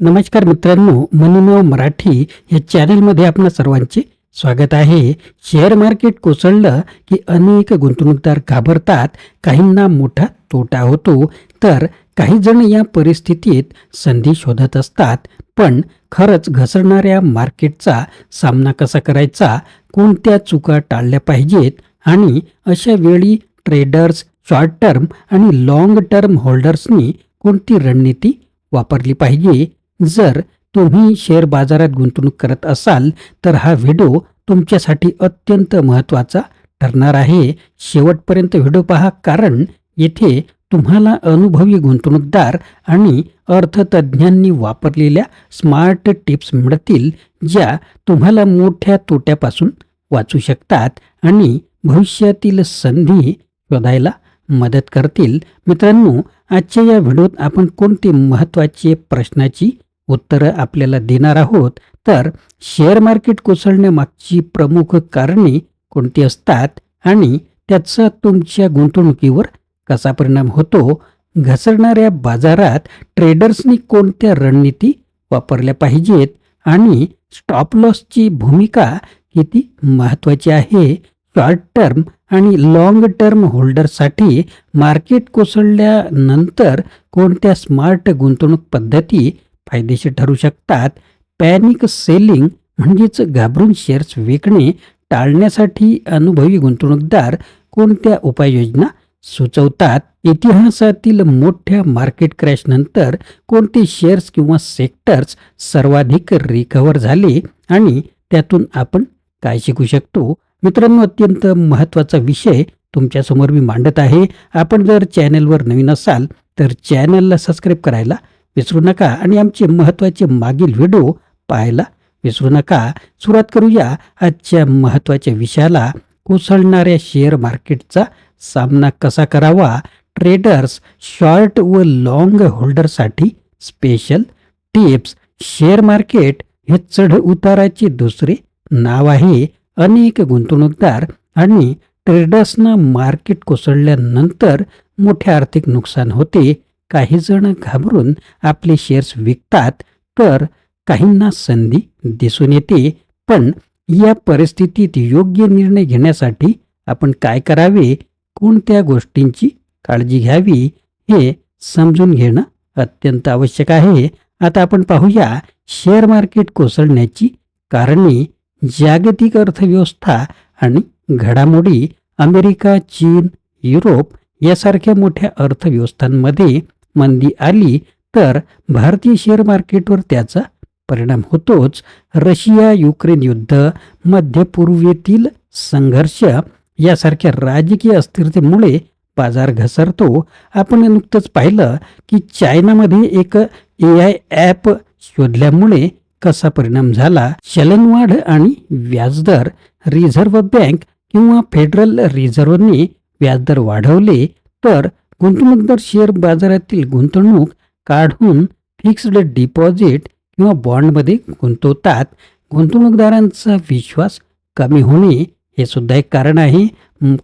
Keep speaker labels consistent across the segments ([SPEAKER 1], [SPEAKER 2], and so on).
[SPEAKER 1] नमस्कार मित्रांनो मनीमाव मराठी या चॅनलमध्ये आपणा सर्वांचे स्वागत आहे. शेअर मार्केट कोसळलं की अनेक गुंतवणूकदार घाबरतात काहींना मोठा तोटा होतो. तर काही जण या परिस्थितीत संधी शोधत असतात पण खरंच घसरणाऱ्या मार्केटचा सामना कसा करायचा कोणत्या चुका टाळल्या पाहिजेत आणि अशा वेळी ट्रेडर्स शॉर्ट टर्म आणि लाँग टर्म होल्डर्सनी कोणती रणनीती वापरली पाहिजे? जर तुम्ही शेअर बाजारात गुंतवणूक करत असाल तर हा व्हिडिओ तुमच्यासाठी अत्यंत महत्त्वाचा ठरणार आहे. शेवटपर्यंत व्हिडिओ पहा कारण येथे तुम्हाला अनुभवी गुंतवणूकदार आणि अर्थतज्ज्ञांनी वापरलेल्या स्मार्ट टिप्स मिळतील ज्या तुम्हाला मोठ्या तोट्यापासून वाचू शकतात आणि भविष्यातील संधी शोधायला मदत करतील. मित्रांनो आजच्या या व्हिडिओत आपण कोणती महत्त्वाचे प्रश्नाची उत्तरं आपल्याला देणार आहोत तर शेअर मार्केट कोसळण्यामागची प्रमुख कारणे कोणती असतात आणि त्याचा तुमच्या गुंतवणुकीवर कसा परिणाम होतो? घसरणाऱ्या बाजारात ट्रेडर्सनी कोणत्या रणनीती वापरल्या पाहिजेत आणि स्टॉप लॉसची भूमिका किती महत्त्वाची आहे? शॉर्ट टर्म आणि लाँग टर्म होल्डरसाठी मार्केट कोसळल्यानंतर कोणत्या स्मार्ट गुंतवणूक पद्धती फायदेशीर ठरू शकतात. पॅनिक सेलिंग म्हणजेच घाबरून शेअर्स विकणे टाळण्यासाठी अनुभवी गुंतवणूकदार कोणत्या उपाययोजना सुचवतात? इतिहासातील मोठ्या मार्केट क्रॅशनंतर कोणते शेअर्स किंवा सेक्टर्स सर्वाधिक रिकव्हर झाले आणि त्यातून आपण काय शिकू शकतो? मित्रांनो अत्यंत महत्त्वाचा विषय तुमच्यासमोर मी मांडत आहे. आपण जर चॅनलवर नवीन असाल तर चॅनलला सबस्क्राईब करायला विसरू नका. आणि आमचे महत्त्वाचे मागील व्हिडिओ पाहायला विसरू नका. सुरुवात करूया आजच्या महत्त्वाच्या विषयाला. कोसळणाऱ्या शेअर मार्केटचा सामना कसा करावा? ट्रेडर्स शॉर्ट व लाँग होल्डरसाठी स्पेशल टिप्स. शेअर मार्केट हे चढ उताराचे दुसरे नाव आहे. अनेक गुंतवणूकदार आणि ट्रेडर्सना मार्केट कोसळल्यानंतर मोठे आर्थिक नुकसान होते. काही जण घाबरून आपले शेअर्स विकतात तर काहींना संधी दिसून येते. पण या परिस्थितीत योग्य निर्णय घेण्यासाठी आपण काय करावे? कोणत्या गोष्टींची काळजी घ्यावी? हे समजून घेणं अत्यंत आवश्यक आहे. आता आपण पाहूया शेअर मार्केट कोसळण्याची कारणे जागतिक अर्थव्यवस्था आणि घडामोडी अमेरिका चीन युरोप यासारख्या मोठ्या अर्थव्यवस्थांमध्ये मंदी आली तर भारतीय शेअर मार्केटवर त्याचा परिणाम होतोच. रशिया युक्रेन युद्ध मध्य पूर्वेतील संघर्ष यासारख्या राजकीय अस्थिरतेमुळे बाजार घसरतो. आपण नुकतंच पाहिलं की चायनामध्ये एक ए आय ॲप शोधल्यामुळे कसा परिणाम झाला? चलनवाढ आणि व्याजदर रिझर्व्ह बँक किंवा फेडरल रिझर्व्हने व्याजदर वाढवले तर गुंतवणूकदार शेअर बाजारातील गुंतवणूक काढून फिक्स्ड डिपॉझिट किंवा बॉन्डमध्ये गुंतवतात. गुंतवणूकदारांचा विश्वास कमी होणे हे सुद्धा एक कारण आहे.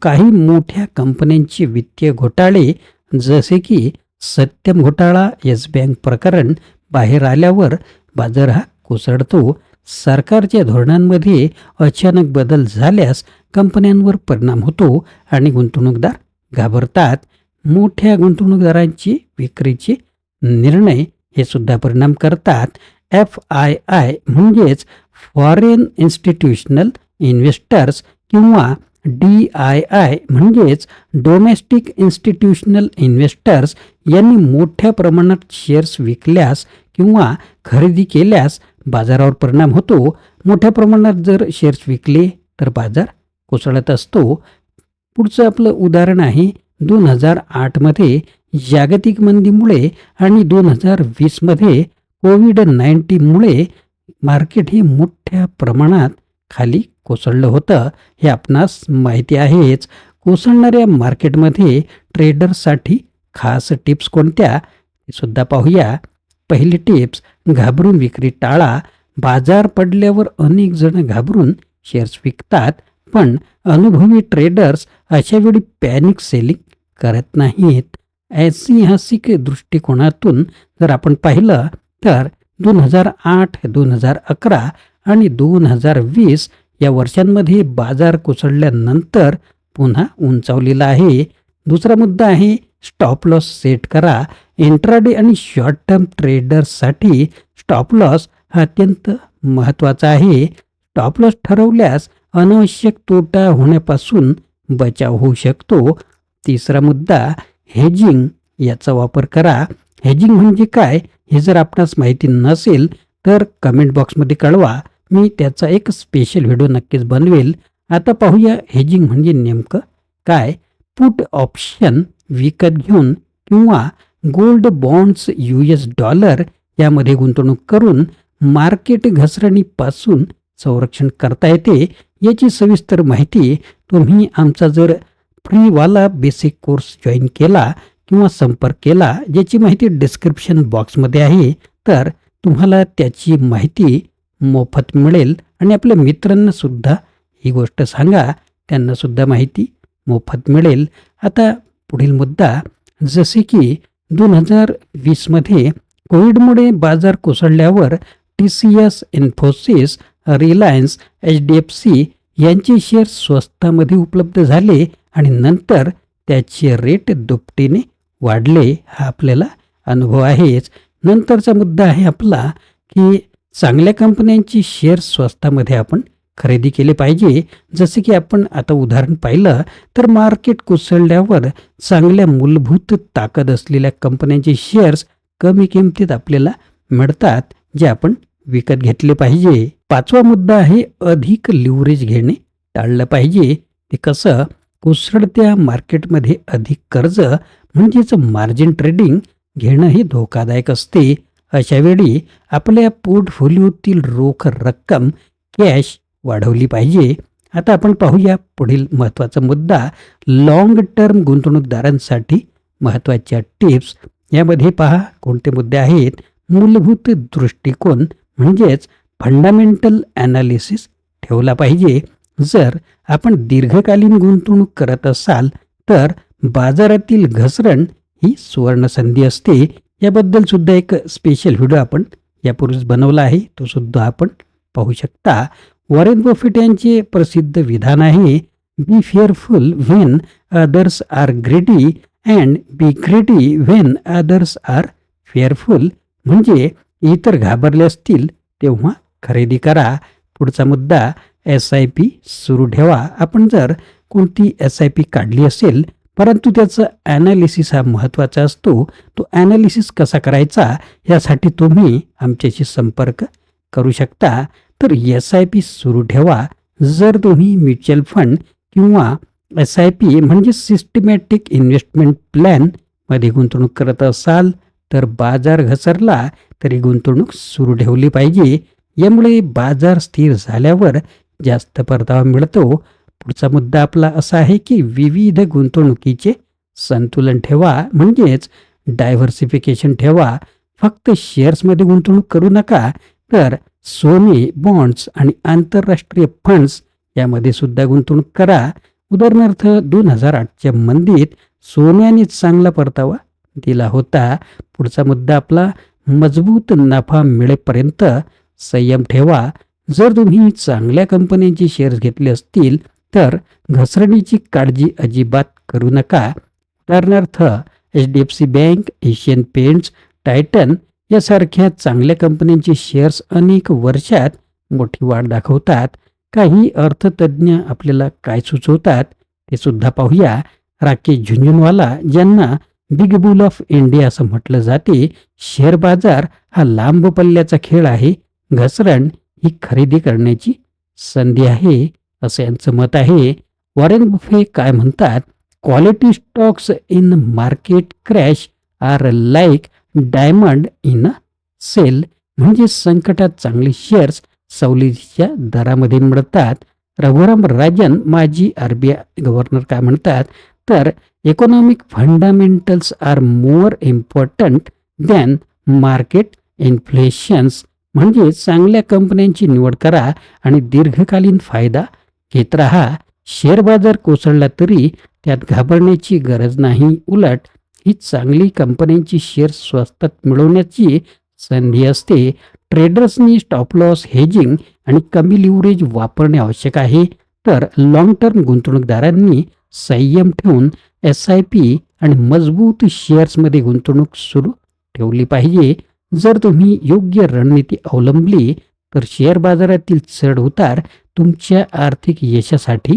[SPEAKER 1] काही मोठ्या कंपन्यांचे वित्तीय घोटाळे जसे की सत्यम घोटाळा येस बँक प्रकरण बाहेर आल्यावर बाजार हा कोसळतो. सरकारच्या धोरणांमध्ये अचानक बदल झाल्यास कंपन्यांवर परिणाम होतो आणि गुंतवणूकदार घाबरतात. मोठ्या गुंतवणूकदारांची विक्रीचे निर्णय हे सुद्धा परिणाम करतात. एफ आय आय म्हणजेच फॉरेन इन्स्टिट्यूशनल इन्व्हेस्टर्स किंवा डी आय आय म्हणजेच डोमेस्टिक इन्स्टिट्यूशनल इन्व्हेस्टर्स यांनी मोठ्या प्रमाणात शेअर्स विकल्यास किंवा खरेदी केल्यास बाजारावर परिणाम होतो. मोठ्या प्रमाणात जर शेअर्स विकले तर बाजार कोसळत असतो. पुढचं आपलं उदाहरण आहे. दोन हजार आठमध्ये जागतिक मंदीमुळे आणि दोन हजार वीसमध्ये कोविड नाईन्टीनमुळे मार्केट हे मोठ्या प्रमाणात खाली कोसळलं होतं. हे आपणास माहिती आहेच. कोसळणाऱ्या मार्केटमध्ये ट्रेडर्ससाठी खास टिप्स कोणत्या? हे सुद्धा पाहूया. पहिली टिप्स घाबरून विक्री टाळा. बाजार पडल्यावर अनेक जण घाबरून शेअर्स विकतात पण अनुभवी ट्रेडर्स अशा वेळी पॅनिक सेलिंग करत नाहीत. ऐतिहासिक दृष्टिकोनातून जर आपण पाहिलं तर दोन हजार आठ दोन हजार अकरा आणि दोन हजार वीस या वर्षांमध्ये बाजार कोसळल्यानंतर पुन्हा उंचावलेला आहे. दुसरा मुद्दा आहे स्टॉप लॉस सेट करा. इंट्राडे आणि शॉर्ट टर्म ट्रेडर्ससाठी स्टॉप लॉस हा अत्यंत महत्त्वाचा आहे. स्टॉप लॉस ठरवल्यास अनावश्यक तोटा होण्यापासून बचाव होऊ शकतो. तिसरा मुद्दा हेजिंग याचा वापर करा. हेजिंग म्हणजे काय? हे जर आपणास माहिती नसेल तर कमेंट बॉक्समध्ये कळवा. मी त्याचा एक स्पेशल व्हिडिओ नक्कीच बनवेल. आता पाहूया हेजिंग म्हणजे नेमकं काय? पुट ऑप्शन विकत घेऊन किंवा gold bonds U S dollar यामध्ये गुंतवणूक करून मार्केट घसरणीपासून संरक्षण करता येते. याची सविस्तर माहिती तुम्ही आमचा जर फ्रीवाला बेसिक कोर्स जॉईन केला किंवा संपर्क केला ज्याची माहिती डिस्क्रिप्शन बॉक्समध्ये आहे तर तुम्हाला त्याची माहिती मोफत मिळेल आणि आपल्या मित्रांना सुद्धा ही गोष्ट सांगा त्यांना सुद्धा माहिती मोफत मिळेल. आता पुढील मुद्दा जसे की दोन हजार वीसमध्ये कोविडमुळे बाजार कोसळल्यावर T C S Infosys Reliance H D F C यांचे शेअर स्वस्तामध्ये उपलब्ध झाले आणि नंतर त्याचे रेट दुपटीने वाढले हा आपल्याला अनुभव आहेच. नंतरचा मुद्दा आहे आपला की चांगल्या कंपन्यांची शेअर स्वस्तामध्ये आपण खरेदी केले पाहिजे. जसे की आपण आता उदाहरण पाहिलं तर मार्केट कोसळल्यावर चांगल्या मूलभूत ताकद असलेल्या कंपन्यांचे शेअर्स कमी किमतीत आपल्याला मिळतात जे आपण विकत घेतले पाहिजे. पाचवा मुद्दा आहे अधिक लिव्हरेज घेणे टाळलं पाहिजे. ते कसं? कोसळत्या मार्केटमध्ये अधिक कर्ज म्हणजेच मार्जिन ट्रेडिंग घेणं हे धोकादायक असते. अशावेळी आपल्या पोर्टफोलिओतील रोख रक्कम कॅश वाढवली पाहिजे. आता आपण पाहूया पुढील महत्त्वाचा मुद्दा लॉंग टर्म गुंतवणूकदारांसाठी महत्त्वाच्या टिप्स. यामध्ये पहा कोणते मुद्दे आहेत? मूलभूत दृष्टिकोन म्हणजेच फंडामेंटल ॲनालिसिस ठेवला पाहिजे. जर आपण दीर्घकालीन गुंतवणूक करत असाल तर बाजारातील घसरण ही सुवर्णसंधी असते. याबद्दल सुद्धा एक स्पेशल व्हिडिओ आपण यापूर्वीच बनवला आहे. तो सुद्धा आपण पाहू शकता. वॉरेन बफेट यांचे प्रसिद्ध विधान आहे be fearful when others are greedy and be greedy when others are fearful म्हणजे इतर घाबरले असतील तेव्हा खरेदी करा. पुढचा मुद्दा एस आय पी सुरू ठेवा. आपण जर कोणती एस आय पी काढली असेल परंतु त्याचं ॲनालिसिस हा महत्त्वाचा असतो तो ॲनालिसिस कसा करायचा यासाठी तुम्ही आमच्याशी संपर्क करू शकता. तर एस आय पी सुरू ठेवा. जर तुम्ही म्युच्युअल फंड किंवा एस आय पी म्हणजे सिस्टमॅटिक इन्व्हेस्टमेंट प्लॅनमध्ये गुंतवणूक करत असाल तर बाजार घसरला तरी गुंतवणूक सुरू ठेवली पाहिजे. यामुळे बाजार स्थिर झाल्यावर जास्त परतावा मिळतो. पुढचा मुद्दा आपला असा आहे की विविध गुंतवणुकीचे संतुलन ठेवा म्हणजेच डायव्हर्सिफिकेशन ठेवा. फक्त शेअर्समध्ये गुंतवणूक करू नका तर सोने बॉन्ड्स आणि आंतरराष्ट्रीय फंड्स यामध्ये सुद्धा गुंतवणूक करा. उदाहरणार्थ दोन हजार आठच्या मंदीत सोन्याने चांगला परतावा दिला होता. पुढचा मुद्दा आपला मजबूत नफा मिळेपर्यंत संयम ठेवा. जर तुम्ही चांगल्या कंपन्यांचे शेअर्स घेतले असतील तर घसरणीची काळजी अजिबात करू नका. उदाहरणार्थ H D F C bank Asian Paints Titan यासारख्या चांगल्या कंपन्यांचे शेअर्स अनेक वर्षात मोठी वाढ दाखवतात. काही अर्थतज्ञ आपल्याला काय सुचवतात ते सुद्धा पाहूया. राकेश झुंझुनवाला ज्यांना बिग बुल ऑफ इंडिया असं म्हटलं जाते शेअर बाजार हा लांब पल्ल्याचा खेळ आहे. घसरण ही खरेदी करण्याची संधी आहे असं यांचं मत आहे. वॉरेन बुफे काय म्हणतात? Quality stocks in market crash are like diamond in a sale म्हणजे संकटात चांगले शेअर्स सवलतीच्या दरामध्ये मिळतात. रघुराम राजन माजी आरबीआय गव्हर्नर काय म्हणतात? तर economic fundamentals are more important than market inflations म्हणजे चांगल्या कंपन्यांची निवड करा आणि दीर्घकालीन फायदा घेत राहा. शेअर बाजार कोसळला तरी त्यात घाबरण्याची गरज नाही. उलट ही चांगली कंपन्यांची शेअर स्वस्तात मिळवण्याची संधी असते. ट्रेडर्सनी स्टॉप लॉस हेजिंग आणि कमी लिव्हरेज वापरणे आवश्यक आहे. तर लॉंग टर्म गुंतवणूकदारांनी संयम ठेवून एस आय पी आणि मजबूत शेअर्समध्ये गुंतवणूक सुरू ठेवली पाहिजे. जर तुम्ही योग्य रणनीती अवलंबली तर शेअर बाजारातील चढ उतार तुमच्या आर्थिक यशासाठी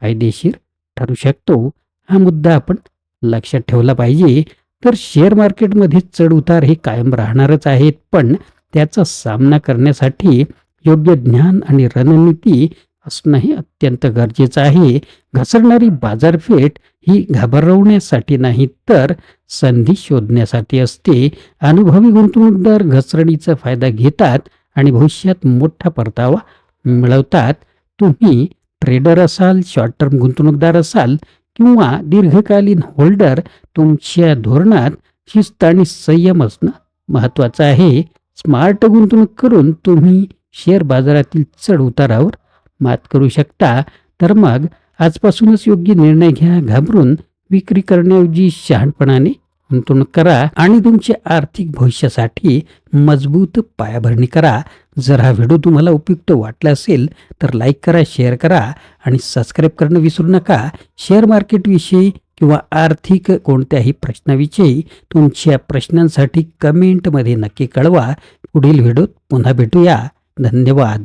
[SPEAKER 1] फायदेशीर ठरू शकतो. हा मुद्दा आपण लक्षात ठेवला पाहिजे. तर शेअर मार्केटमध्ये चढ उतार हे कायम राहणारच आहेत पण त्याचा सामना करण्यासाठी योग्य ज्ञान आणि रणनीती असणंही अत्यंत गरजेचं आहे. घसरणारी बाजारपेठ ही घाबरवण्यासाठी नाही तर संधी शोधण्यासाठी असते. अनुभवी गुंतवणूकदार घसरणीचा फायदा घेतात आणि भविष्यात मोठा परतावा मिळवतात. तुम्ही ट्रेडर असाल शॉर्ट टर्म गुंतवणूकदार असाल किंवा दीर्घकालीन होल्डर तुमच्या धोरणात शिस्त आणि संयम असणं महत्त्वाचं आहे. स्मार्ट गुंतवणूक करून तुम्ही शेअर बाजारातील चढ उतारावर मात करू शकता. तर मग आजपासूनच योग्य निर्णय घ्या घाबरून विक्री करण्याऐवजी शहाणपणाने गुंतवणूक करा आणि तुमच्या आर्थिक भविष्यासाठी मजबूत पायाभरणी करा. जर हा व्हिडिओ तुम्हाला उपयुक्त वाटला असेल तर लाईक करा शेअर करा आणि सबस्क्राईब करणं विसरू नका. शेअर मार्केटविषयी किंवा आर्थिक कोणत्याही प्रश्नाविषयी तुमच्या प्रश्नांसाठी कमेंटमध्ये नक्की कळवा. पुढील व्हिडिओत पुन्हा भेटूया. धन्यवाद.